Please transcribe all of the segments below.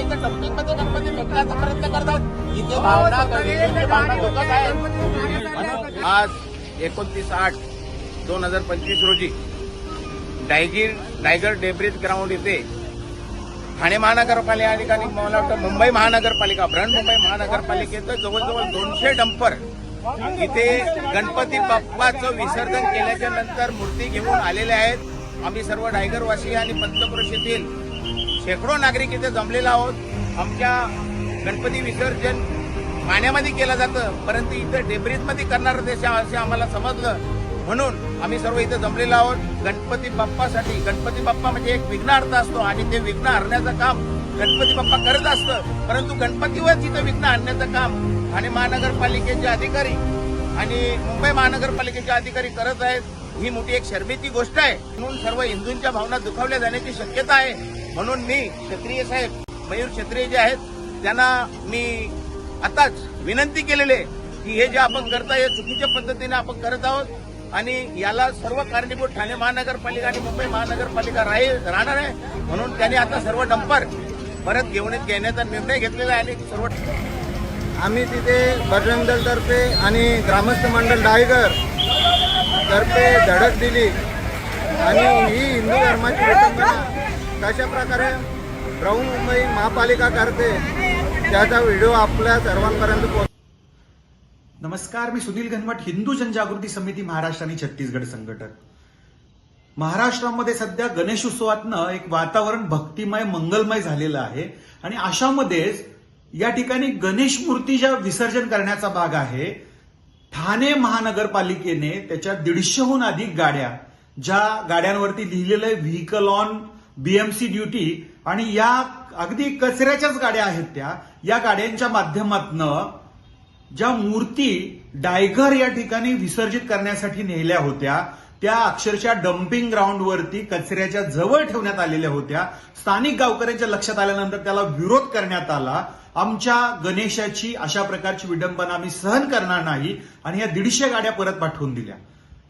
इथं डम्पिंगमध्ये गणपती फेकण्याचा प्रयत्न करतात. इथे भावना गरिबीची भावना दुखत आहे म्हणून आज एकोणतीस आठ दोन हजार पंचवीस रोजी डायगीर टायगर डेब्रिज ग्राउंड इथे ठाणे महानगरपालिका आणि मला वाटतं मुंबई महानगरपालिका बृहन्मुंबई महानगरपालिकेचं जवळजवळ दोनशे डंपर इथे गणपती बाप्पाचं विसर्जन केल्याच्यानंतर मूर्ती घेऊन आलेले आहेत. आम्ही सर्व डायगरवासी आणि पंचक्रोशीतील शेकडो नागरिक इथे जमलेलो आहोत. आमच्या गणपती विसर्जन पाण्यामध्ये केलं जातं परंतु इथं डेब्रीजमध्ये करणार देश असे आम्हाला समजलं. म्हणून आम्ही सर्व इथे जमलेलो आहोत. गणपती बाप्पासाठी गणपती बाप्पा म्हणजे एक विघ्नार्थ असतो आणि ते विघ्न हरण्याचं काम गणपती बाप्पा करत असतं. परंतु गणपतीवर तिथं विघ्न आणण्याचं काम ठाणे महानगरपालिकेचे अधिकारी आणि मुंबई महानगरपालिकेचे अधिकारी करत आहेत. ही मोठी एक शर्मेची गोष्ट आहे. म्हणून सर्व हिंदूंच्या भावना दुखावल्या जाण्याची शक्यता आहे. म्हणून मी क्षत्रिय साहेब मयूर क्षत्रिय जे आहेत त्यांना मी आताच विनंती केलेली आहे की हे जे आपण करताय हे चुकीच्या पद्धतीने आपण करत आहोत आणि याला सर्व कारणीभूत ठाणे महानगरपालिका आणि मुंबई महानगरपालिका राही- राहणार आहे. म्हणून त्यांनी आता सर्व डंपर परत घेऊन घेण्याचा निर्णय घेतलेला आहे आणि सर्व आम्ही तिथे बजरंग दलतर्फे आणि ग्रामस्थ मंडळ डायगर तर्फे धडक दिली. आणि ही हिंदू धर्माची विटंबना कशा प्रकारे मुंबई महापालिका करते त्याचा व्हिडिओ आपल्या सर्वांपर्यंत पोहोच नमस्कार मी सुनील घनवट हिंदू जनजागृती समिती महाराष्ट्र आणि छत्तीसगड संघटक. महाराष्ट्रामध्ये सध्या गणेशोत्सवातनं एक वातावरण भक्तिमय मंगलमय झालेलं आहे. आणि अशामध्येच या ठिकाणी गणेश मूर्तीच्या विसर्जन करण्याचा भाग आहे ठाणे महानगरपालिकेने त्याच्या दीडशेहून अधिक गाड्या ज्या गाड्यांवरती लिहिलेलं आहे व्हीकल ऑन बीएमसी ड्युटी आणि या अगदी कचऱ्याच्याच गाड्या आहेत त्या या गाड्यांच्या माध्यमातनं ज्या मूर्ती डायगर या ठिकाणी विसर्जित करण्यासाठी नेल्या होत्या त्या अक्षरशः डम्पिंग ग्राउंडवरती कचऱ्याच्या जवळ ठेवण्यात आलेल्या होत्या. स्थानिक गावकऱ्यांच्या लक्षात आल्यानंतर त्याला विरोध करण्यात आला. आमच्या गणेशाची अशा प्रकारची विडंबना आम्ही सहन करणार नाही आणि या दीडशे गाड्या परत पाठवून दिल्या.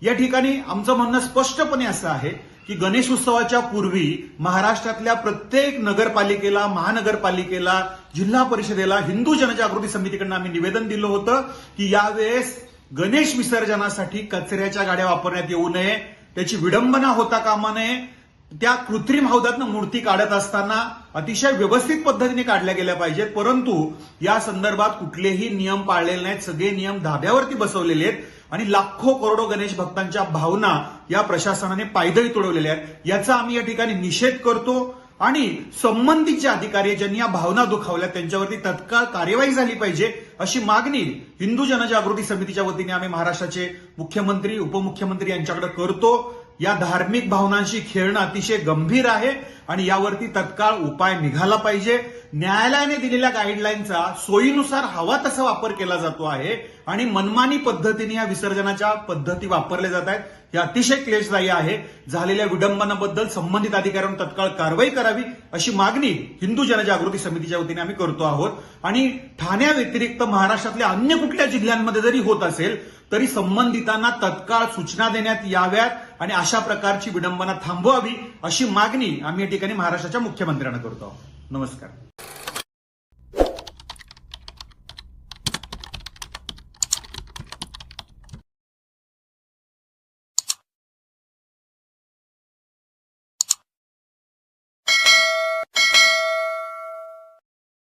या ठिकाणी आमचं म्हणणं स्पष्टपणे असं आहे की गणेश उत्सवाच्या पूर्वी महाराष्ट्रातल्या प्रत्येक नगरपालिकेला महानगरपालिकेला जिल्हा परिषदेला हिंदू जनजागृती समितीकडनं आम्ही निवेदन दिलं होतं की यावेळेस गणेश विसर्जनासाठी कचऱ्याच्या गाड्या वापरण्यात येऊ नये त्याची विडंबना होता कामा नये त्या कृत्रिम हौदातनं मूर्ती काढत असताना अतिशय व्यवस्थित पद्धतीने काढल्या गेल्या पाहिजेत परंतु या संदर्भात कुठलेही नियम पाळलेले नाहीत. सगळे नियम धाब्यावरती बसवलेले आहेत आणि लाखो करोडो गणेश भक्तांच्या भावना या प्रशासनाने पायदळी तुडवलेल्या आहेत. याचा आम्ही या ठिकाणी निषेध करतो आणि संबंधित जे अधिकारी ज्यांनी या भावना दुखावल्या त्यांच्यावरती तत्काळ कार्यवाही झाली पाहिजे अशी मागणी हिंदू जनजागृती समितीच्या वतीने आम्ही महाराष्ट्राचे मुख्यमंत्री उपमुख्यमंत्री यांच्याकडे करतो. या धार्मिक भावनांशी खेळणं अतिशय गंभीर आहे आणि यावरती तत्काळ उपाय निघाला पाहिजे. न्यायालयाने दिलेल्या गाईडलाईनचा सोयीनुसार हवा तसा वापर केला जातो आहे आणि मनमानी पद्धतीने या विसर्जनाच्या पद्धती वापरल्या जात आहेत. हे अतिशय क्लेशदायी आहे. झालेल्या विडंबनाबद्दल संबंधित अधिकाऱ्यांनी तत्काळ कारवाई करावी अशी मागणी हिंदू जनजागृती समितीच्या वतीने आम्ही करतो आहोत. आणि ठाण्या व्यतिरिक्त महाराष्ट्रातल्या अन्य कुठल्या जिल्ह्यांमध्ये जरी होत असेल तरी संबंधितांना तत्काळ सूचना देण्यात याव्यात. आणि अशा प्रकारची विडंबना थांबवावी अशी मागणी आम्ही या ठिकाणी महाराष्ट्राच्या मुख्यमंत्र्यांना करतो. आहोत नमस्कार.